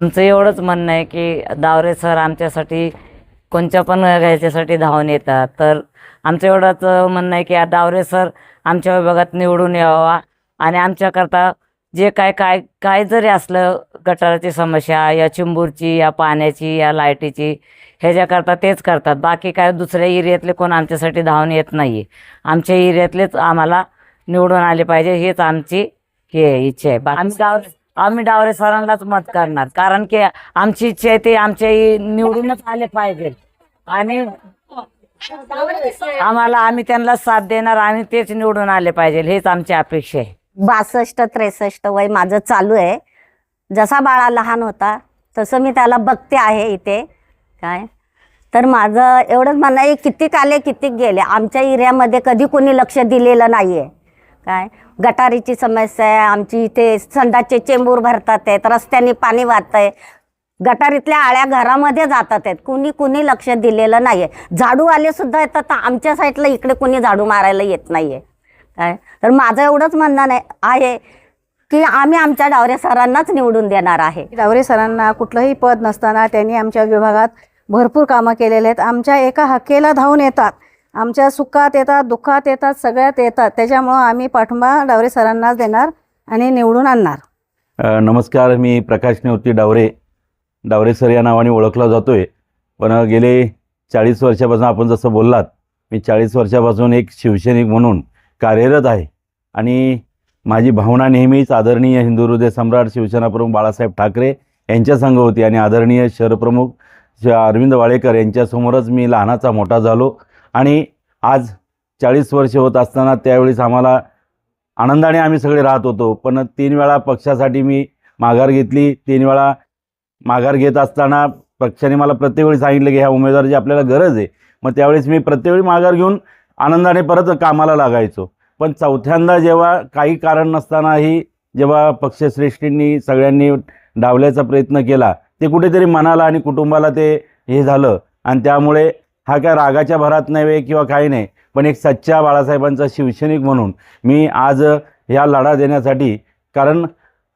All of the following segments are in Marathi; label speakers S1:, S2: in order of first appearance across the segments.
S1: आमचं एवढंच म्हणणं आहे की दावरे सर आमच्यासाठी कोणत्या पण ह्याच्यासाठी धावून येतात. तर आमचं एवढंच म्हणणं आहे की दावरे सर आमच्या विभागात निवडून यावा आणि आमच्याकरता जे काय काय काय जरी असलं गटाराची समस्या या चिंबूरची या पाण्याची या लाईटीची ह्याच्याकरता तेच करतात. बाकी काय दुसऱ्या एरियातले कोण आमच्यासाठी धावून येत नाही आमच्या एरियातलेच आम्हाला निवडून आले पाहिजे हेच आमची हे इच्छा आहे. बा- आम्ही डावरे आम्ही डावरे सरांनाच मत करणार. कारण की आमची इच्छा आहे ते आमच्या निवडूनच आले पाहिजे. आणि आम्हाला आम्ही त्यांना साथ देणार आणि तेच निवडून आले पाहिजे. हेच आमची अपेक्षा आहे.
S2: बासष्ट त्रेसष्ट वय माझं चालू आहे. जसा बाळा लहान होता तसं मी त्याला बघते आहे इथे. काय? तर माझं एवढंच म्हणणं आहे कितीक आले कितीक गेले? आमच्या एरियामध्ये कधी कोणी लक्ष दिलेलं नाही आहे काय? गटारीची समस्या आहे आमची इथे संडाचे चेंबूर भरतात आहेत रस्त्याने पाणी वाहत आहे गटारीतल्या आळ्या घरामध्ये जातात आहेत कुणी कुणी लक्ष दिलेलं नाही आहे झाडूवाले सुद्धा येतात तर आमच्या साईडला इकडे कुणी झाडू मारायला येत नाही आहे काय? तर माझं एवढंच म्हणणं नाही आहे की आम्ही आमच्या डावरे सरांनाच निवडून देणार आहे.
S3: डावरे सरांना कुठलंही पद नसताना त्यांनी आमच्या विभागात भरपूर कामं केलेले आहेत. आमच्या एका हक्केला धावून येतात. आमच्या सुखात येतात दुःखात येतात सगळ्यात येतात. त्याच्यामुळं आम्ही पाठिंबा डावरे सरांनाच देणार आणि निवडून आणणार.
S4: नमस्कार मी प्रकाश नेवती डावरे. डावरे सर या नावाने ओळखला जातो आहे पण गेले चाळीस वर्षापासून आपण जसं बोललात मी चाळीस वर्षापासून एक शिवसैनिक म्हणून कार्यरत आहे. आणि माझी भावना नेहमीच आदरणीय हिंदू हृदय सम्राट शिवसेना प्रमुख बाळासाहेब ठाकरे यांच्या संघ होती आणि आदरणीय शहरप्रमुख अरविंद वाळेकर यांच्यासमोरच मी लहानाचा मोठा झालो. आणि आज चाळीस वर्ष होत असताना त्यावेळेस आम्हाला आनंदाने आम्ही सगळे राहत होतो. पण तीन वेळा पक्षासाठी मी माघार घेतली. तीन वेळा माघार घेत असताना पक्षाने मला प्रत्येक वेळी सांगितलं की ह्या उमेदवाराची आपल्याला गरज आहे. मग त्यावेळेस मी प्रत्येक वेळी माघार घेऊन आनंदाने परत कामाला लागायचो. पण चौथ्यांदा जेव्हा काही कारण नसतानाही जेव्हा पक्षश्रेष्ठींनी सगळ्यांनी डावल्याचा प्रयत्न केला ते कुठेतरी मनाला आणि कुटुंबाला ते हे झालं. आणि त्यामुळे हा काय रागाच्या भरात नव्हे किंवा काही नाही पण एक सच्चा बाळासाहेबांचा शिवसैनिक म्हणून मी आज ह्या लढा देण्यासाठी कारण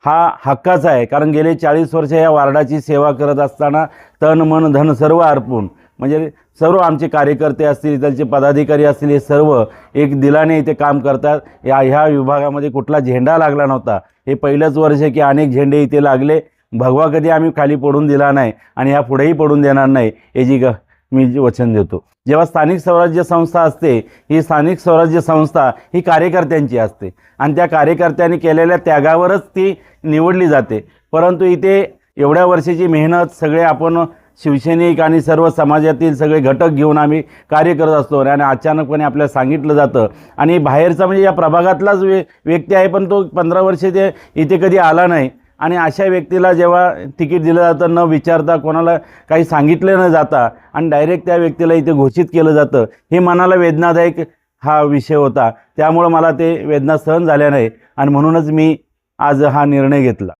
S4: हा हक्काचा आहे. कारण गेले चाळीस वर्ष या वार्डाची सेवा करत असताना तन मन धन सर्व अर्पून म्हणजे सर्व आमचे कार्यकर्ते असतील त्यांचे पदाधिकारी असतील हे सर्व एक दिलाने इथे काम करतात. या ह्या विभागामध्ये कुठला झेंडा लागला नव्हता. हे पहिलंच वर्ष की अनेक झेंडे इथे लागले. भगवा कधी आम्ही खाली पडून दिला नाही आणि ह्या पुढेही पडून देणार नाही. याची ग मी वचन देतो. जेव्हा स्थानिक स्वराज्य संस्था असते ही स्थानिक स्वराज्य संस्था ही कार्यकर्त्यांची असते. आणि त्या कार्यकर्त्यांनी केलेल्या त्यागावरच ती निवडली जाते. परंतु इथे एवढ्या वर्षाची मेहनत सगळे आपण शिवसैनिक आणि सर्व समाजातील सगळे घटक घेऊन आम्ही कार्य करत असतो. आणि अचानकपणे आपल्याला सांगितलं जातं. आणि बाहेरचा म्हणजे या प्रभागातलाच वे व्यक्ती आहे पण तो पंधरा वर्षे ते इथे कधी आला नाही. आणि अशा व्यक्तीला जेव्हा तिकीट दिलं जातं न विचारता कोणाला काही सांगितलं न जाता आणि डायरेक्ट त्या व्यक्तीला इथे घोषित केलं जातं हे मनाला वेदनादायक हा विषय होता. त्यामुळं मला ते वेदना सहन झाल्या नाही आणि म्हणूनच मी आज हा निर्णय घेतला.